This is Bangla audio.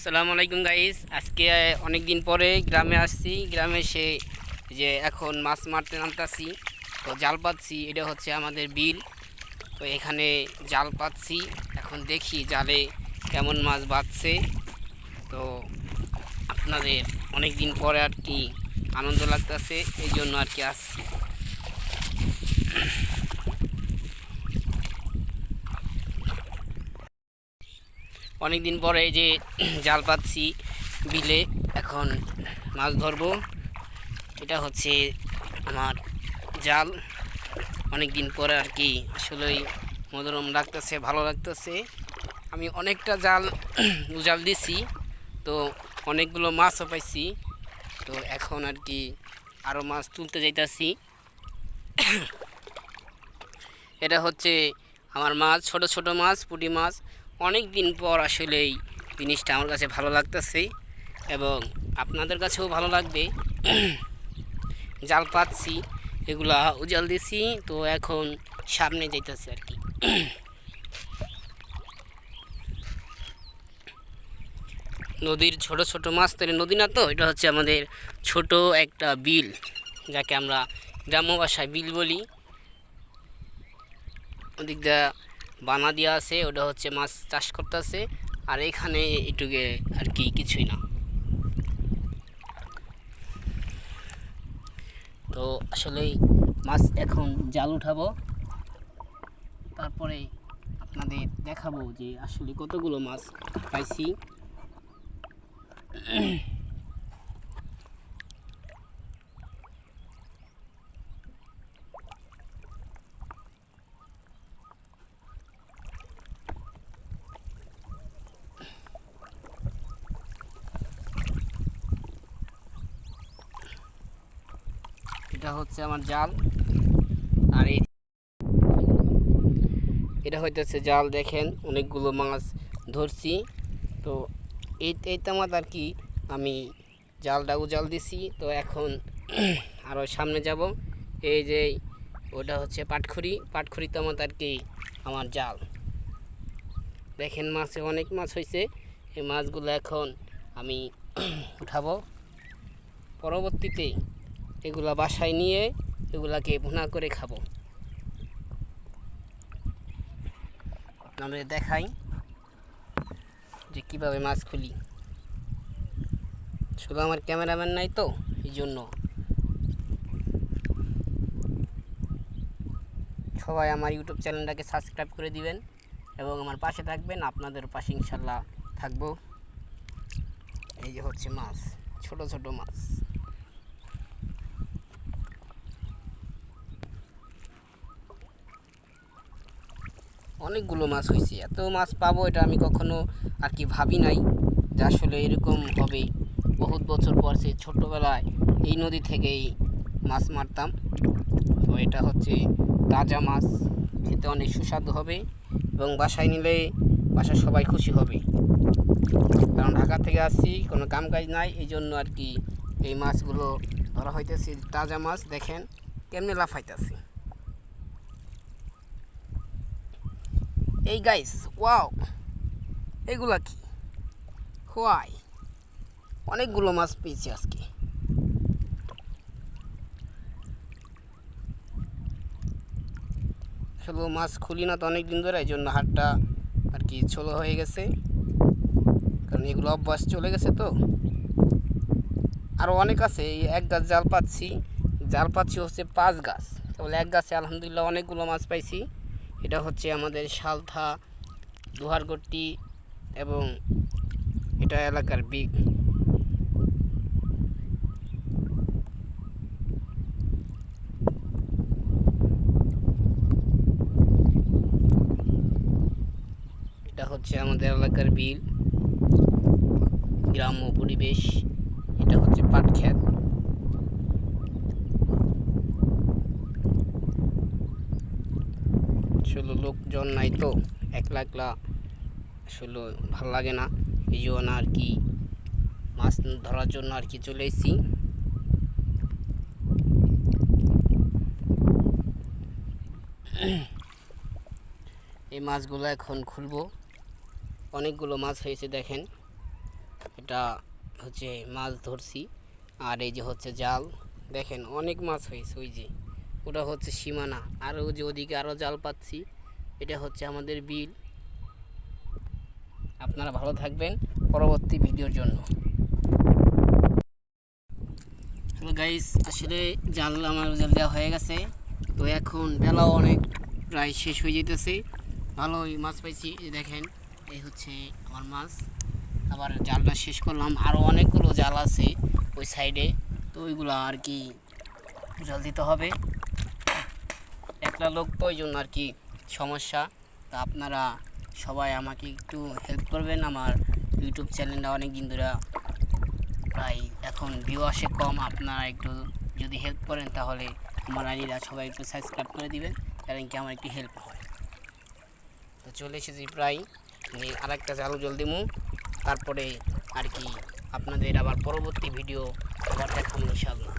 আসসালামু আলাইকুম গাইস আজকে অনেক দিন পরে গ্রামে আসছি। গ্রামে সে যে এখন মাছ মারতে নামতাছি। তো জাল পাচ্ছি, এটা হচ্ছে আমাদের বিল। তো এখানে জাল পাচ্ছি। এখন দেখি জালে কেমন মাছ বাঁধছে তো আপনাদের অনেক দিন পরে আর কি আনন্দ লাগতেছে, এই জন্য আর কি আসছি। অনেক দিন পরে যে জাল পাচ্ছি বিলে, এখন মাছ ধরবো। এটা হচ্ছে আমার জাল। অনেক দিন পরে আর কি আসলেই মনোরম লাগতেছে, ভালো লাগতেছে। আমি অনেকটা জাল জাল দিছি, তো অনেকগুলো মাছও পাইছি। তো এখন আর কি আরও মাছ তুলতে যাইতাছি। এটা হচ্ছে আমার মাছ, ছোট ছোট মাছ, পুঁটি মাছ। অনেক দিন পর আসলে এই জিনিসটা আমার কাছে ভালো লাগতেছে এবং আপনাদের কাছেও ভালো লাগবে। জাল পাচ্ছি, এগুলা উজাল দিছি, তো এখন সামনে যাইতেছে আর কি। নদীর ছোট ছোট মাছ তো নদী না তো? এটা হচ্ছে আমাদের ছোট একটা বিল, যাকে আমরা গ্রাম্য ভাষায় বিল বলি। ওদিক দিয়ে বানা দেওয়া আছে, ওটা হচ্ছে মাছ চাষ করতেছে, আর এখানে এটুকে আর কি কিছুই না। তো আসলে মাছ এখন জাল উঠাবো, তারপরে আপনাদের দেখাবো যে আসলে কতগুলো মাছ পাইছি। এটা হচ্ছে আমার জাল। আর এই এটা হইতেছে জাল, দেখেন, অনেকগুলো মাছ ধরছি। তো এই এই তামাত আর কি, আমি জালটা উজাল দিছি। তো এখন আরও সামনে যাব। এই যে, ওটা হচ্ছে পাটখড়ি পাটখড়ি তামাত আর কি, আমার জাল। দেখেন, মাছে অনেক মাছ হয়েছে এই মাছগুলো এখন আমি উঠাবো। পরবর্তীতে এগুলা বাসায় নিয়ে এগুলাকে ভুনা করে খাব। আমরা দেখাই যে কীভাবে মাছ খুলি। শুধু আমার ক্যামেরাম্যান নাই তো, এই জন্য। সবাই আমার ইউটিউব চ্যানেলটাকে সাবস্ক্রাইব করে দিবেন এবং আমার পাশে থাকবেন, আপনাদের পাশে ইনশাল্লাহ থাকব। এই যে হচ্ছে মাছ, ছোট ছোট মাছ। অনেকগুলো মাছ হয়েছে এত মাছ পাবো এটা আমি কখনো আর কি ভাবি নাই যে আসলে এরকম হবে বহুত বছর পর সে ছোটোবেলায় এই নদী থেকেই মাছ মারতাম। তো এটা হচ্ছে তাজা মাছ, খেতে অনেক সুস্বাদু হবে এবং বাসায় নিলে বাসার সবাই খুশি হবে। কারণ ঢাকা থেকে আসছি, কোনো কাম কাজ নাই, এই জন্য আর কি এই মাছগুলো ধরা হইতেছে, তাজা মাছ দেখেন, কেমনি লাফাইতেছে। এই গাইস ওয়াও এগুলা কি? হোয়াই অনেকগুলো মাছ পেয়েছি আজকে। আসলে মাছ খুলি না তো অনেক দিন ধরে, এই জন্য হাটটা আর কি ছোলো হয়ে গেছে। কারণ এগুলো অভ্যাস চলে গেছে তো। আরও অনেক আছে, এই এক গাছ জাল পাচ্ছি। জাল পাচ্ছি হচ্ছে পাঁচ গাছ। তাহলে এক গাছে আলহামদুলিল্লাহ অনেকগুলো মাছ পাইছি। এটা হচ্ছে আমাদের সালথা, দুহারগট্টি এবং এটা এলাকার বিগ। এটা হচ্ছে আমাদের এলাকার বিল, গ্রাম্য পরিবেশ, এটা হচ্ছে পাট ক্ষেত আসলে লোকজন নাই তো, একলা একলা আসলে ভালো লাগে না। এই জন্য আর কি মাছ ধরার জন্য আর কি চলে এসেছি। এই মাছগুলো এখন খুলবো। অনেকগুলো মাছ হয়েছে দেখেন। এটা হচ্ছে মাছ ধরছি। আর এই যে হচ্ছে জাল। দেখেন অনেক মাছ হয়েছে ওই যে। ওটা হচ্ছে সীমানা। আর ওই যে ওদিকে আরও জাল পাচ্ছি, এটা হচ্ছে আমাদের বিল। আপনারা ভালো থাকবেন পরবর্তী ভিডিওর জন্য। হ্যালো গাইস আসলে জাল আমার জাল দেওয়া হয়ে গেছে। তো এখন বেলাও অনেক, প্রায় শেষ হয়ে যেতেছে ভালোই মাছ পাইছি দেখেন, এই হচ্ছে আমার মাছ। আবার জালটা শেষ করলাম আরও অনেকগুলো জাল আছে ওই সাইডে তো ওইগুলো আর কি জল দিতে হবে। একটা লোক প্রয়োজন আর কি সমস্যা? তা আপনারা সবাই আমাকে একটু হেল্প করবেন। আমার ইউটিউব চ্যানেলটা অনেক দিন ধরে প্রায় এখন ভিউ আসে কম। আপনারা একটু যদি হেল্প করেন তাহলে আমার আইডিরা সবাই একটু সাবস্ক্রাইব করে দিবেন। কারণ কি আমার একটু হেল্প হয়। তো চলে এসেছি প্রায়। আর একটা চালু জল তারপরে আর কি আপনাদের আবার পরবর্তী ভিডিও আবার দেখাবো ইনশাল্লাহ